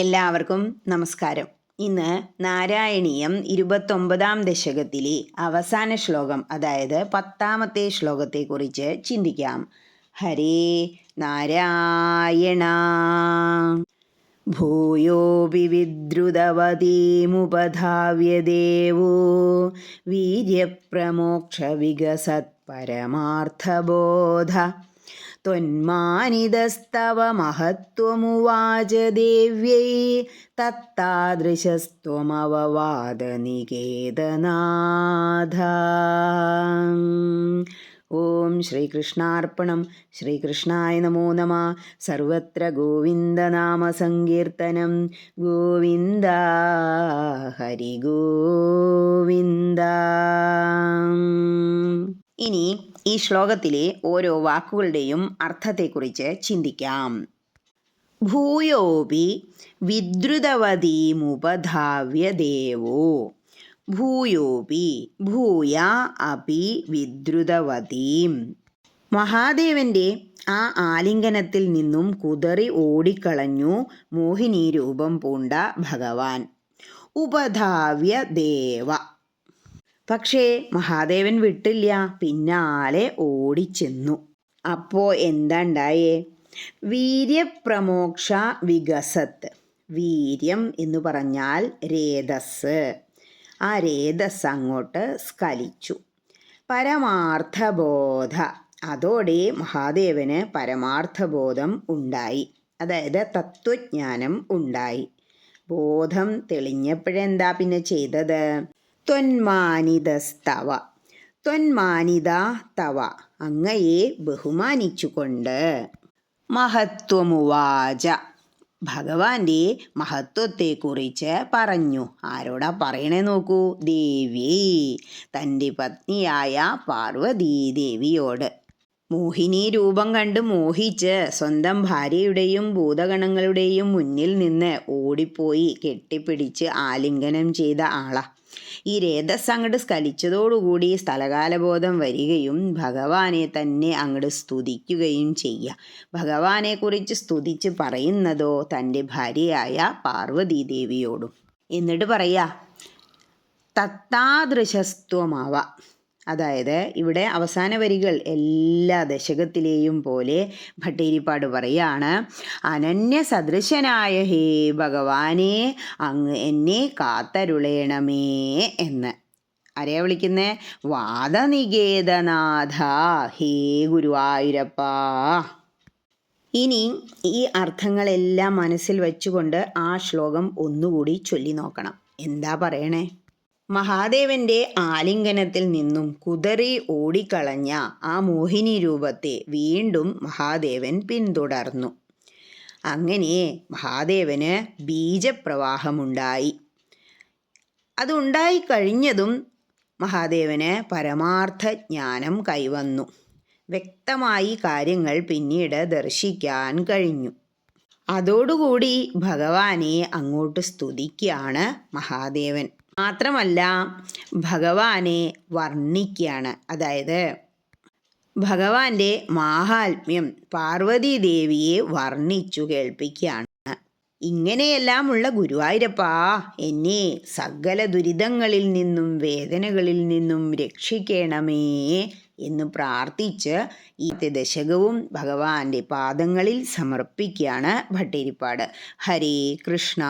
എല്ലാവർക്കും നമസ്കാരം. ഇന്ന് നാരായണീയം ഇരുപത്തൊമ്പതാം ദശകത്തിലെ അവസാന ശ്ലോകം അതായത് പത്താമത്തെ ശ്ലോകത്തെക്കുറിച്ച് ചിന്തിക്കാം. ഹരേ നാരായണ. ഭൂയോ വിദ്രുതവതീമുപധാവ്യ ദേവോ വീര്യപ്രമോക്ഷ വികസത് പരമാർത്ഥബോധ त्वन्मानिदस्तव महत्त्वमुवाच देव्यै तत्तादृशस्त्वमववादनिकेतनाथ ഓം ശ്രീകൃഷ്ണാർപ്പണം ശ്രീകൃഷ്ണായ നമോ നമ സർവത്ര ഗോവിന്ദനാമസങ്കീർത്തനം ഗോവിന്ദ ഹരി ഗോവിന്ദ ഇനി ഈ ശ്ലോകത്തിലെ ഓരോ വാക്കുകളുടെയും അർത്ഥത്തെക്കുറിച്ച് ചിന്തിക്കാം. ഭൂയോപി വിദ്രുതവതീമുപധാവ്യ ദേവോ ഭൂയോപി ഭൂയ അപി വിദ്രുതവതീം. മഹാദേവന്റെ ആ ആലിംഗനത്തിൽ നിന്നും കുതറി ഓടിക്കളഞ്ഞു മോഹിനി രൂപം പൂണ്ട ഭഗവാൻ. ഉപധാവ്യ ദേവ പക്ഷേ മഹാദേവൻ വിട്ടില്ല. പിന്നാലെ ഓടിച്ചെന്നു. അപ്പോ എന്താ ഉണ്ടായേ? വീര്യപ്രമോക്ഷ വികസത്ത് വീര്യം എന്ന് പറഞ്ഞാൽ രേതസ്. ആ രേതസ് അങ്ങോട്ട് സ്കലിച്ചു. പരമാർത്ഥബോധ. അതോടെ മഹാദേവന് പരമാർത്ഥബോധം ഉണ്ടായി. അതായത് തത്വജ്ഞാനം ഉണ്ടായി. ബോധം തെളിഞ്ഞപ്പോഴെന്താ പിന്നെ ചെയ്തത്? ത്വന്മാനിതസ്തവ. ത്വന്മാനിത തവ. അങ്ങയെ ബഹുമാനിച്ചുകൊണ്ട്. മഹത്വമുവാച. ഭഗവാന്റെ മഹത്വത്തെക്കുറിച്ച് പറഞ്ഞു. ആരോടാ പറയണേ നോക്കൂ? ദേവി തന്റെ പത്നിയായ പാർവതീ ദേവിയോട് മോഹിനി രൂപം കണ്ട് മോഹിച്ച് സ്വന്തം ഭാര്യയുടെയും ഭൂതഗണങ്ങളുടെയും മുന്നിൽ നിന്ന് ഓടിപ്പോയി കെട്ടിപ്പിടിച്ച് ആലിംഗനം ചെയ്ത ആളാ. ഈ രേതസ് അങ്ങോട്ട് സ്കലിച്ചതോടുകൂടി സ്ഥലകാലബോധം വരികയും ഭഗവാനെ തന്നെ അങ്ങോട്ട് സ്തുതിക്കുകയും ചെയ്യുക ഭഗവാനെക്കുറിച്ച് സ്തുതിച്ച് പറയുന്നതോ തന്റെ ഭാര്യയായ പാർവതീദേവിയോടും എന്നിട്ട് പറയാ തത്താദൃശസ്ത്വമാവ. അതായത് ഇവിടെ അവസാന വരികൾ എല്ലാ ദശകത്തിലെയും പോലെ ഭട്ടേരിപ്പാട് പറയാണ് അനന്യ സദൃശനായ ഹേ ഭഗവാനെ അങ്ങ് എന്നെ കാത്തരുളേണമേ എന്ന്. ആരെയാ വിളിക്കുന്നേ? വാദനികേതനാഥ ഹേ ഗുരുവായൂരപ്പ. ഇനി ഈ അർത്ഥങ്ങളെല്ലാം മനസ്സിൽ വെച്ചുകൊണ്ട് ആ ശ്ലോകം ഒന്നുകൂടി ചൊല്ലി നോക്കണം എന്താ പറയണേ? മഹാദേവന്റെ ആലിംഗനത്തിൽ നിന്നും കുതറി ഓടിക്കളഞ്ഞ ആ മോഹിനി രൂപത്തെ വീണ്ടും മഹാദേവൻ പിന്തുടർന്നു. അങ്ങനെ മഹാദേവന് ബീജപ്രവാഹമുണ്ടായി. അതുണ്ടായി കഴിഞ്ഞതും മഹാദേവന് പരമാർത്ഥ ജ്ഞാനം കൈവന്നു. വ്യക്തമായി കാര്യങ്ങൾ പിന്നീട് ദർശിക്കാൻ കഴിഞ്ഞു. അതോടുകൂടി ഭഗവാനെ അങ്ങോട്ട് സ്തുതിക്കുകയാണ് മഹാദേവൻ. മാത്രമല്ല ഭഗവാനെ വർണിക്കുകയാണ്. അതായത് ഭഗവാന്റെ മാഹാത്മ്യം പാർവതി ദേവിയെ വർണിച്ചു കേൾപ്പിക്കുകയാണ്. ഇങ്ങനെയെല്ലാമുള്ള ഗുരുവായൂരപ്പാ എന്നെ സകല ദുരിതങ്ങളിൽ നിന്നും വേദനകളിൽ നിന്നും രക്ഷിക്കണമേ എന്ന് പ്രാർത്ഥിച്ച് ഈ ദശകവും ഭഗവാന്റെ പാദങ്ങളിൽ സമർപ്പിക്കുകയാണ് ഭട്ടിരിപ്പാട്. ഹരേ കൃഷ്ണ.